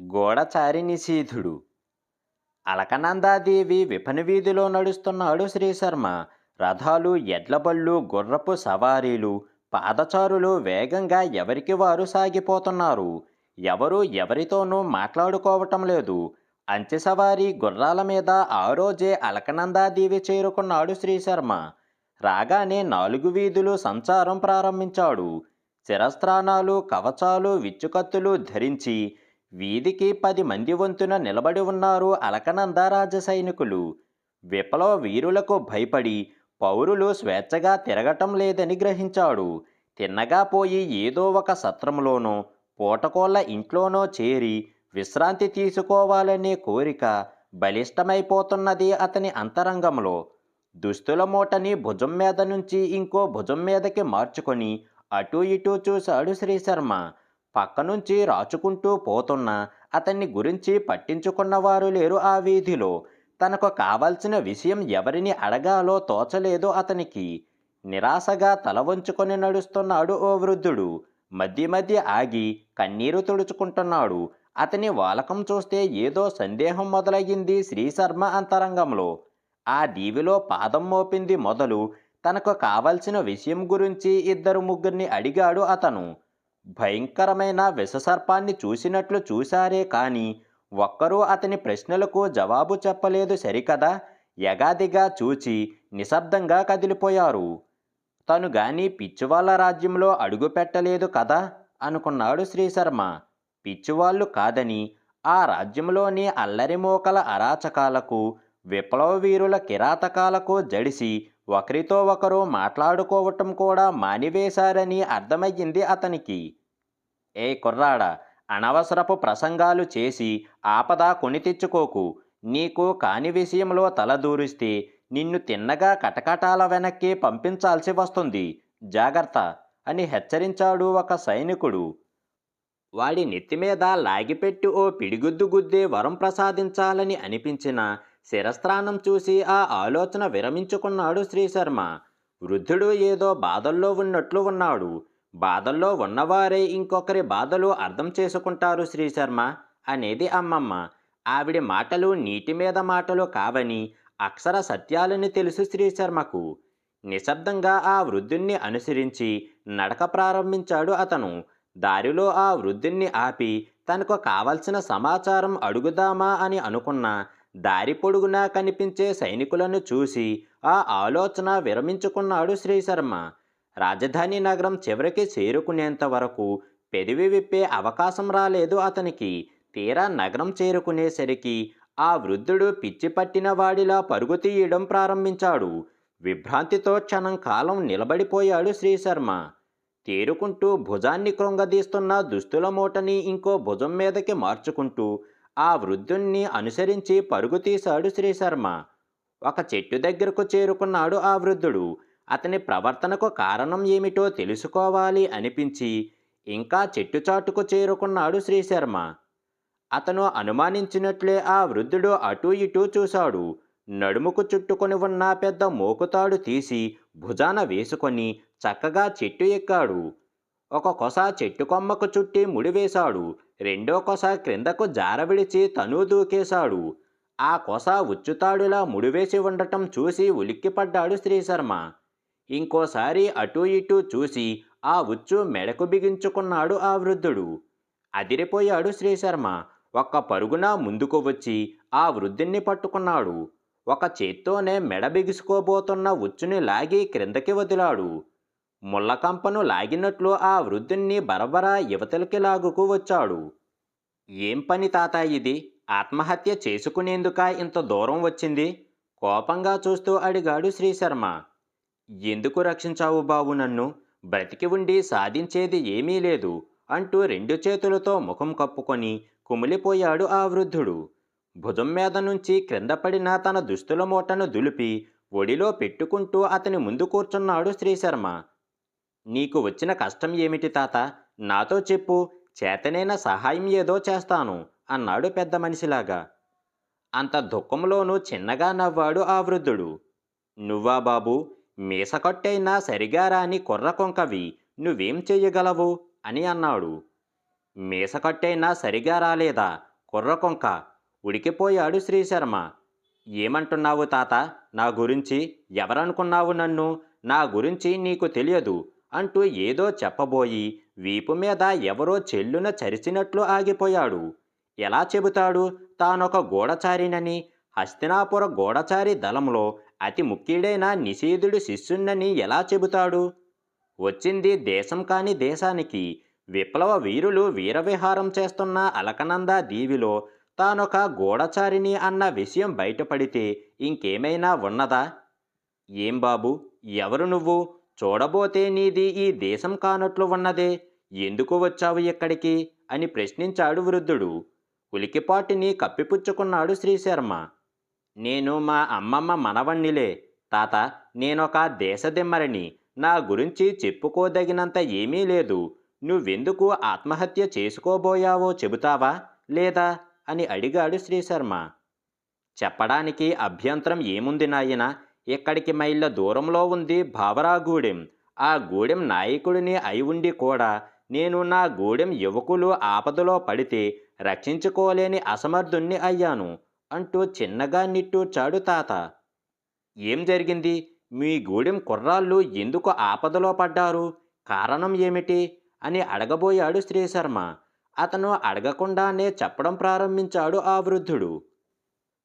గోడచారి నిశీధుడు అలకనందాదేవి విపణి వీధిలో నడుస్తున్నాడు శ్రీశర్మ. రథాలు ఎడ్లబళ్ళు గుర్రపు సవారీలు పాదచారులు వేగంగా ఎవరికి వారు సాగిపోతున్నారు? ఎవరు ఎవరితోనూ మాట్లాడుకోవటం లేదు. అంచె సవారీ గుర్రాల మీద ఆ రోజే అలకనందాదేవి చేరుకున్నాడు శ్రీశర్మ. రాగానే నాలుగు వీధులు సంచారం ప్రారంభించాడు. శిరస్త్రాణాలు కవచాలు విచ్చుకత్తులు ధరించి వీధికి పది మంది వంతున నిలబడి ఉన్నారు అలకనంద రాజ సైనికులు. విప్లవ వీరులకు భయపడి పౌరులు స్వేచ్ఛగా తిరగటం లేదని గ్రహించాడు. తిన్నగా పోయి ఏదో ఒక సత్రంలోనో పూటకోళ్ళ ఇంట్లోనో చేరి విశ్రాంతి తీసుకోవాలనే కోరిక బలిష్టమైపోతున్నది అతని అంతరంగంలో. దుస్తుల మూటని భుజం మీద నుంచి ఇంకో భుజం మీదకి మార్చుకొని అటూ ఇటూ చూశాడు శ్రీశర్మ. పక్క నుంచి రాచుకుంటూ పోతున్న అతన్ని గురించి పట్టించుకున్నవారు లేరు ఆ వీధిలో. తనకు కావాల్సిన విషయం ఎవరిని అడగాలో తోచలేదు అతనికి. నిరాశగా తల వంచుకొని నడుస్తున్నాడు ఓ వృద్ధుడు. మధ్య మధ్య ఆగి కన్నీరు తుడుచుకుంటున్నాడు. అతని వాలకం చూస్తే ఏదో సందేహం మొదలయ్యింది శ్రీశర్మ అంతరంగంలో. ఆ దీవిలో పాదం మోపింది మొదలు తనకు కావలసిన విషయం గురించి ఇద్దరు ముగ్గురిని అడిగాడు అతను. భయంకరమైన విషసర్పాన్ని చూసినట్లు చూశారే కానీ ఒక్కరూ అతని ప్రశ్నలకు జవాబు చెప్పలేదు సరికదా? యగాదిగా చూచి నిశ్శబ్దంగా కదిలిపోయారు. తను గాని పిచ్చివాళ్ళ రాజ్యంలో అడుగు పెట్టలేదు కదా? అనుకున్నాడు శ్రీశర్మ. పిచ్చివాళ్ళు కాదని ఆ రాజ్యంలోని అల్లరిమోకల అరాచకాలకు విప్లవ వీరుల కిరాతకాలకు జడిసి ఒకరితో ఒకరు మాట్లాడుకోవటం కూడా మానివేశారని అర్థమయ్యింది అతనికి. ఏ కుర్రాడా అనవసరపు ప్రసంగాలు చేసి ఆపద కొని తెచ్చుకోకు. నీకు కాని విషయంలో తలదూరిస్తే నిన్ను తిన్నగా కటకటాల వెనక్కి పంపించాల్సి వస్తుంది. జాగ్రత్త అని హెచ్చరించాడు ఒక సైనికుడు. వాడి నెత్తిమీద లాగిపెట్టి ఓ పిడిగుద్దు గుద్దే వరం ప్రసాదించాలని అనిపించిన శిరస్త్రానం చూసి ఆ ఆలోచన విరమించుకున్నాడు శ్రీశర్మ వృద్ధుడు ఏదో బాధల్లో ఉన్నట్లు ఉన్నాడు. బాధల్లో ఉన్నవారే ఇంకొకరి బాధలు అర్థం చేసుకుంటారు శ్రీశర్మ అనేది అమ్మమ్మ. ఆవిడ మాటలు నీటి మీద మాటలు కావని అక్షర సత్యాలని తెలుసు శ్రీశర్మకు నిశ్శబ్దంగా ఆ వృద్ధుణ్ణి అనుసరించి నడక ప్రారంభించాడు అతను. దారిలో ఆ వృద్ధుణ్ణి ఆపి తనకు కావలసిన సమాచారం అడుగుదామా అని అనుకున్న దారి పొడుగునా కనిపించే సైనికులను చూసి ఆ ఆలోచన విరమించుకున్నాడు శ్రీశర్మ. రాజధాని నగరం చివరికి చేరుకునేంత వరకు పెదివి విప్పే అవకాశం రాలేదు అతనికి. తీరా నగరం చేరుకునేసరికి ఆ వృద్ధుడు పిచ్చి పట్టిన వాడిలా పరుగు తీయడం ప్రారంభించాడు. విభ్రాంతితో క్షణం కాలం నిలబడిపోయాడు శ్రీశర్మ. తేరుకుంటూ భుజాన్ని కృంగదీస్తున్న దుస్తుల మూటని ఇంకో భుజం మీదకి మార్చుకుంటూ ఆ వృద్ధుణ్ణి అనుసరించి పరుగు తీశాడు శ్రీశర్మ. ఒక చెట్టు దగ్గరకు చేరుకున్నాడు ఆ వృద్ధుడు. అతని ప్రవర్తనకు కారణం ఏమిటో తెలుసుకోవాలి అనిపించి ఇంకా చెట్టు చాటుకు చేరుకున్నాడు శ్రీశర్మ. అతను అనుమానించినట్లే ఆ వృద్ధుడు అటూ ఇటూ చూశాడు. నడుముకు చుట్టుకొని ఉన్న పెద్ద మోకుతాడు తీసి భుజాన వేసుకొని చక్కగా చెట్టు ఎక్కాడు. ఒక కొస చెట్టు కొమ్మకు చుట్టి ముడివేశాడు రెండో కొస క్రిందకు జారవిడిచి తను దూకేశాడు. ఆ కొస ఉచ్చుతాడులా ముడివేసి ఉండటం చూసి ఉలిక్కిపడ్డాడు శ్రీశర్మ. ఇంకోసారి అటూ ఇటూ చూసి ఆ ఉచ్చు మెడకు బిగించుకున్నాడు ఆ వృద్ధుడు. అదిరిపోయాడు శ్రీశర్మ. ఒక్క పరుగున ముందుకు వచ్చి ఆ వృద్ధుణ్ణి పట్టుకున్నాడు. ఒక చేత్తోనే మెడ బిగుసుకోబోతున్న ఉచ్చుని లాగి క్రిందకి వదిలాడు. ముళ్ళకంపను లాగినట్లు ఆ వృద్ధుణ్ణి బరబరా యువతలకి లాగుకు వచ్చాడు. ఏం పని తాత ఇది? ఆత్మహత్య చేసుకునేందుక ఇంత దూరం వచ్చింది? కోపంగా చూస్తూ అడిగాడు శ్రీశర్మ. ఎందుకు రక్షించావు బాబు నన్ను? బ్రతికి ఉండి సాధించేది ఏమీ లేదు అంటూ రెండు చేతులతో ముఖం కప్పుకొని కుమిలిపోయాడు ఆ వృద్ధుడు. భుజం మీద నుంచి క్రింద పడిన తన దుస్తుల మూటను దులిపి ఒడిలో పెట్టుకుంటూ అతని ముందు కూర్చున్నాడు శ్రీశర్మ. నీకు వచ్చిన కష్టం ఏమిటి తాత? నాతో చెప్పు. చేతనైన సహాయం ఏదో చేస్తాను అన్నాడు పెద్ద మనిషిలాగా. అంత దుఃఖంలోనూ చిన్నగా నవ్వాడు ఆ వృద్ధుడు. నువ్వా బాబు? మీసకొట్టైనా సరిగా రాని కుర్ర కొంకవి నువ్వేం చెయ్యగలవు? అని అన్నాడు. మీసకట్టైనా సరిగా రాలేదా కుర్రకొంక ఉడికిపోయాడు శ్రీశర్మ. ఏమంటున్నావు తాత? నా గురించి ఎవరనుకున్నావు నన్ను? నా గురించి నీకు తెలియదు. అంటూ ఏదో చెప్పబోయి వీపు మీద ఎవరో చెల్లున చరిచినట్లు ఆగిపోయాడు. ఎలా చెబుతాడు? తానొక గూఢచారినని హస్తినాపుర గూఢచారి దళంలో అతి ముఖ్యుడైన నిషేధుడి శిష్యున్నని ఎలా చెబుతాడు? వచ్చింది దేశం కాని దేశానికి విప్లవ వీరులు వీరవిహారం చేస్తున్న అలకనంద దీవిలో తానొక గూఢచారిని అన్న విషయం బయటపడితే ఇంకేమైనా ఉన్నదా? ఏం బాబు? ఎవరు నువ్వు? చూడబోతే నీది ఈ దేశం కానట్లు ఉన్నదే. ఎందుకు వచ్చావు ఇక్కడికి? అని ప్రశ్నించాడు వృద్ధుడు. ఉలికిపాటిని కప్పిపుచ్చుకున్నాడు శ్రీశర్మ. నేను మా అమ్మమ్మ మనవణ్ణిలే. తాత నేనొక దేశదిమ్మరిని. నా గురించి చెప్పుకోదగినంత ఏమీ లేదు. నువ్వెందుకు ఆత్మహత్య చేసుకోబోయావో చెబుతావా? లేదా? అని అడిగాడు శ్రీశర్మ. చెప్పడానికి అభ్యంతరం ఏముంది నాయన? ఇక్కడికి మైళ్ళ దూరంలో ఉంది భావరాగూడెం ఆ గూడెం నాయకుడిని అయి ఉండి కూడా నేను నా గూడెం యువకులు ఆపదలో పడితే రక్షించుకోలేని అసమర్థుణ్ణి అయ్యాను అంటూ చిన్నగా నిట్టూర్చాడు తాత. ఏం జరిగింది? మీ గూడెం కుర్రాళ్ళు ఎందుకు ఆపదలో పడ్డారు? కారణం ఏమిటి? అని అడగబోయాడు శ్రీశర్మ. అతను అడగకుండానే చెప్పడం ప్రారంభించాడు ఆ వృద్ధుడు.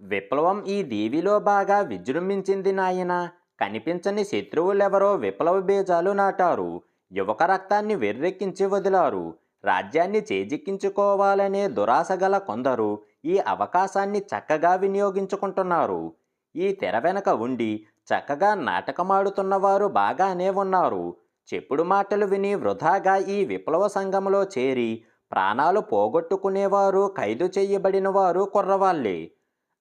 విప్లవం ఈ దీవిలో బాగా విజృంభించింది నాయన. కనిపించని శత్రువులెవరో విప్లవ బీజాలు నాటారు. యువక రక్తాన్ని వెర్రెక్కించి వదిలారు. రాజ్యాన్ని చేజిక్కించుకోవాలనే దురాశ గల కొందరు ఈ అవకాశాన్ని చక్కగా వినియోగించుకుంటున్నారు. ఈ తెర వెనక ఉండి చక్కగా నాటకమాడుతున్నవారు బాగానే ఉన్నారు. చెప్పుడు మాటలు విని వృధాగా ఈ విప్లవ సంఘంలో చేరి ప్రాణాలు పోగొట్టుకునేవారు ఖైదు చేయబడినవారు వారు కుర్రవాళ్ళే.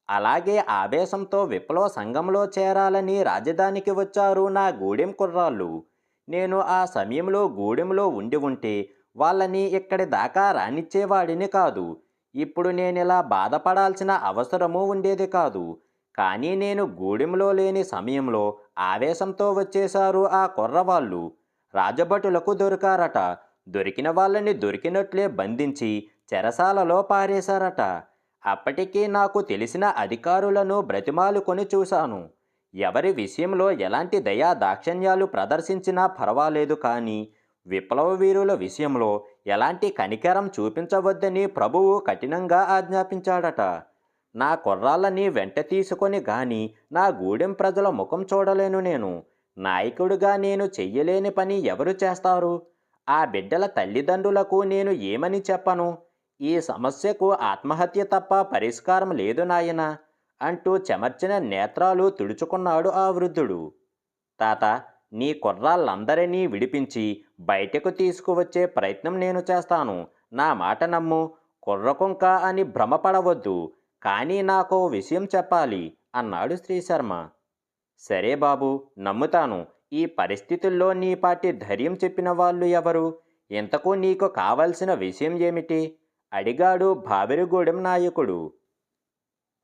అలాగే ఆవేశంతో విప్లవ సంఘంలో చేరాలని రాజధానికి వచ్చారు నా గూడెం కుర్రాళ్ళు. నేను ఆ సమయంలో గూడెంలో ఉండి ఉంటే వాళ్ళని ఇక్కడి దాకా రానిచ్చేవాడిని కాదు. ఇప్పుడు నేను ఇలా బాధపడాల్సిన అవసరము ఉండేది కాదు. కానీ నేను గూడెంలో లేని సమయంలో ఆవేశంతో వచ్చేశారు ఆ కుర్రవాళ్ళు. రాజభటులకు దొరికారట. దొరికిన వాళ్ళని దొరికినట్లే బంధించి చెరసాలలో పారేశారట. అప్పటికీ నాకు తెలిసిన అధికారులను బ్రతిమాలుకొని చూశాను. ఎవరి విషయంలో ఎలాంటి దయా దాక్షణ్యాలు ప్రదర్శించినా పర్వాలేదు కానీ విప్లవ వీరుల విషయంలో ఎలాంటి కనికరం చూపించవద్దని ప్రభువు కఠినంగా ఆజ్ఞాపించాడట. నా కుర్రాళ్ళని వెంట తీసుకొని గాని నా గూడెం ప్రజల ముఖం చూడలేను నేను. నాయకుడిగా నేను చెయ్యలేని పని ఎవరు చేస్తారు? ఆ బిడ్డల తల్లిదండ్రులకు నేను ఏమని చెప్పను? ఈ సమస్యకు ఆత్మహత్య తప్ప పరిష్కారం లేదు నాయనా అంటూ చెమర్చిన నేత్రాలు తుడుచుకున్నాడు ఆ వృద్ధుడు. తాత నీ కుర్రాళ్ళందరినీ విడిపించి బయటకు తీసుకువచ్చే ప్రయత్నం నేను చేస్తాను. నా మాట నమ్ము. కుర్రకుంక అని భ్రమపడవద్దు. కానీ నాకు విషయం చెప్పాలి అన్నాడు శ్రీశర్మ. సరే బాబు నమ్ముతాను. ఈ పరిస్థితుల్లో నీపాటి ధైర్యం చెప్పిన వాళ్ళు ఎవరు? ఇంతకు నీకు కావలసిన విషయం ఏమిటి? అడిగాడు భావిరిగూడెం నాయకుడు.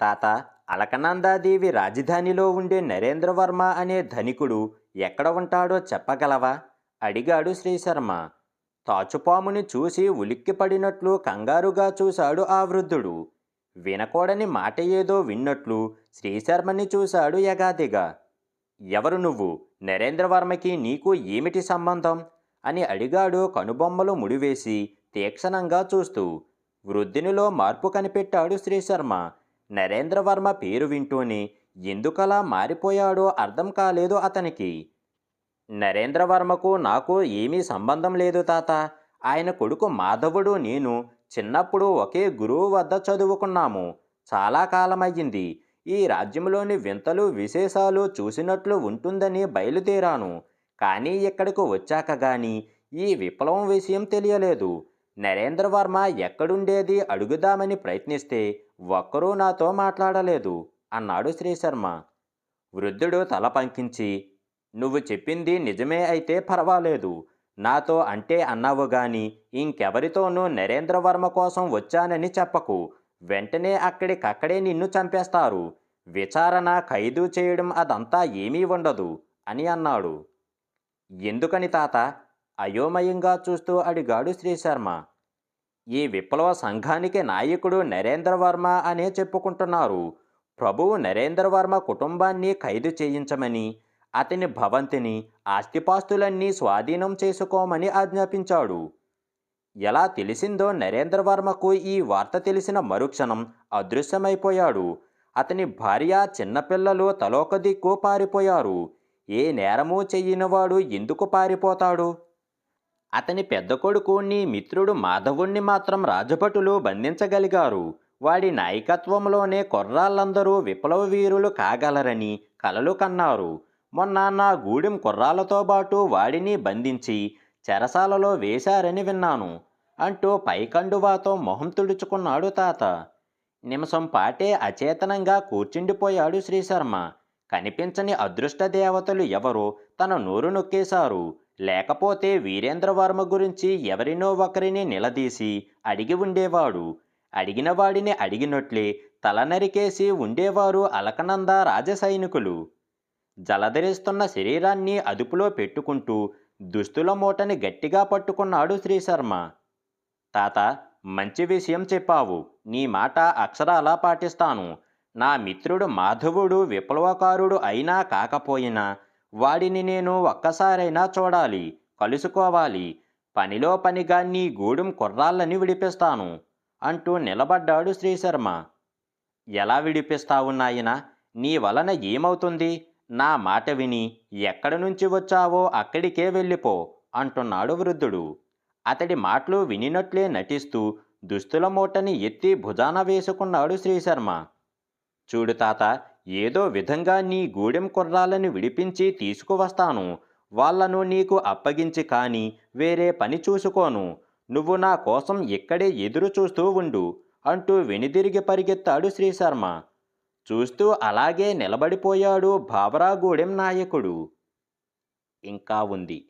తాత అలకనందాదేవి రాజధానిలో ఉండే నరేంద్రవర్మ అనే ధనికుడు ఎక్కడ ఉంటాడో చెప్పగలవా? అడిగాడు శ్రీశర్మ. తాచుపాముని చూసి ఉలిక్కిపడినట్లు కంగారుగా చూశాడు ఆ వృద్ధుడు. వినకూడని మాట ఏదో విన్నట్లు శ్రీశర్మని చూశాడు యగాదిగా. ఎవరు నువ్వు? నరేంద్రవర్మకి నీకు ఏమిటి సంబంధం? అని అడిగాడు కనుబొమ్మలు ముడివేసి తీక్షణంగా చూస్తూ. వృద్ధినిలో మార్పు కనిపెట్టాడు శ్రీశర్మ. నరేంద్రవర్మ పేరు వింటూనే ఎందుకలా మారిపోయాడో అర్థం కాలేదు అతనికి. నరేంద్రవర్మకు నాకు ఏమీ సంబంధం లేదు తాత. ఆయన కొడుకు మాధవుడు నేను చిన్నప్పుడు ఒకే గురువు వద్ద చదువుకున్నాము. చాలా కాలమయ్యింది. ఈ రాజ్యంలోని వింతలు విశేషాలు చూసినట్లు ఉంటుందని బయలుదేరాను. కానీ ఇక్కడకు వచ్చాక గాని ఈ విప్లవం విషయం తెలియలేదు. నరేంద్రవర్మ ఎక్కడుండేది అడుగుదామని ప్రయత్నిస్తే ఒక్కరూ నాతో మాట్లాడలేదు అన్నాడు శ్రీశర్మ. వృద్ధుడు తల పంకించి నువ్వు చెప్పింది నిజమే అయితే పర్వాలేదు. నాతో అంటే అన్నావు గాని ఇంకెవరితోనూ నరేంద్రవర్మ కోసం వచ్చానని చెప్పకు. వెంటనే అక్కడికక్కడే నిన్ను చంపేస్తారు. విచారణ ఖైదు చేయడం అదంతా ఏమీ ఉండదు అని అన్నాడు. ఎందుకని తాత? అయోమయంగా చూస్తూ అడిగాడు శ్రీశర్మ. ఈ విప్లవ సంఘానికి నాయకుడు నరేంద్ర వర్మ అనే చెప్పుకుంటున్నారు. ప్రభువు నరేంద్ర వర్మ కుటుంబాన్ని ఖైదు చేయించమని అతని భవంతిని ఆస్తిపాస్తులన్నీ స్వాధీనం చేసుకోమని ఆజ్ఞాపించాడు. ఎలా తెలిసిందో నరేంద్ర వర్మకు ఈ వార్త తెలిసిన మరుక్షణం అదృశ్యమైపోయాడు. అతని భార్య చిన్నపిల్లలు తలోక దిక్కు పారిపోయారు. ఏ నేరమూ చెయ్యనివాడు ఎందుకు పారిపోతాడు? అతని పెద్ద కొడుకు నీ మిత్రుడు మాధవుణ్ణి మాత్రం రాజభటులు బంధించగలిగారు. వాడి నాయకత్వంలోనే కుర్రాళ్ళందరూ విప్లవ వీరులు కాగలరని కలలు కన్నారు. మొన్న నా గూడెం కుర్రాలతో పాటు వాడిని బంధించి చెరసాలలో వేశారని విన్నాను. అంటూ పైకండువాతో మొహం తుడుచుకున్నాడు తాత. నిమిషం పాటే అచేతనంగా కూర్చుండిపోయాడు శ్రీశర్మ. కనిపించని అదృష్ట దేవతలు ఎవరో తన నోరు నొక్కేశారు. లేకపోతే వీరేంద్రవర్మ గురించి ఎవరినో ఒకరిని నిలదీసి అడిగి ఉండేవాడు. అడిగిన వాడిని అడిగినట్లే తల నరికేసి ఉండేవారు అలకనంద రాజసైనికులు జలధరిస్తున్న శరీరాన్ని అదుపులో పెట్టుకుంటూ దుస్తుల మూటని గట్టిగా పట్టుకున్నాడు శ్రీశర్మ. తాత మంచి విషయం చెప్పావు. నీ మాట అక్షరాలా పాటిస్తాను. నా మిత్రుడు మాధవుడు విప్లవకారుడు అయినా కాకపోయినా వాడిని నేను ఒక్కసారైనా చూడాలి కలుసుకోవాలి. పనిలో పనిగా నీ గూడెం కుర్రాళ్ళని విడిపిస్తాను అంటూ నిలబడ్డాడు శ్రీశర్మ. ఎలా విడిపిస్తావు నాయన? నీ వలన ఏమవుతుంది? నా మాట విని ఎక్కడి నుంచి వచ్చావో అక్కడికే వెళ్ళిపో అంటున్నాడు వృద్ధుడు. అతడి మాటలు వినినట్లే నటిస్తూ దుస్తుల మూటని ఎత్తి భుజాన వేసుకున్నాడు శ్రీశర్మ. చూడు తాత ఏదో విధంగా నీ గూడెం కుర్రాలను విడిపించి తీసుకువస్తాను. వాళ్ళను నీకు అప్పగించి కాని వేరే పని చూసుకోను. నువ్వు నా కోసం ఇక్కడే ఎదురు చూస్తూ ఉండు అంటూ వెనుదిరిగి పరిగెత్తాడు శ్రీశర్మ. చూస్తూ అలాగే నిలబడిపోయాడు భావరాగూడెం నాయకుడు. ఇంకా ఉంది.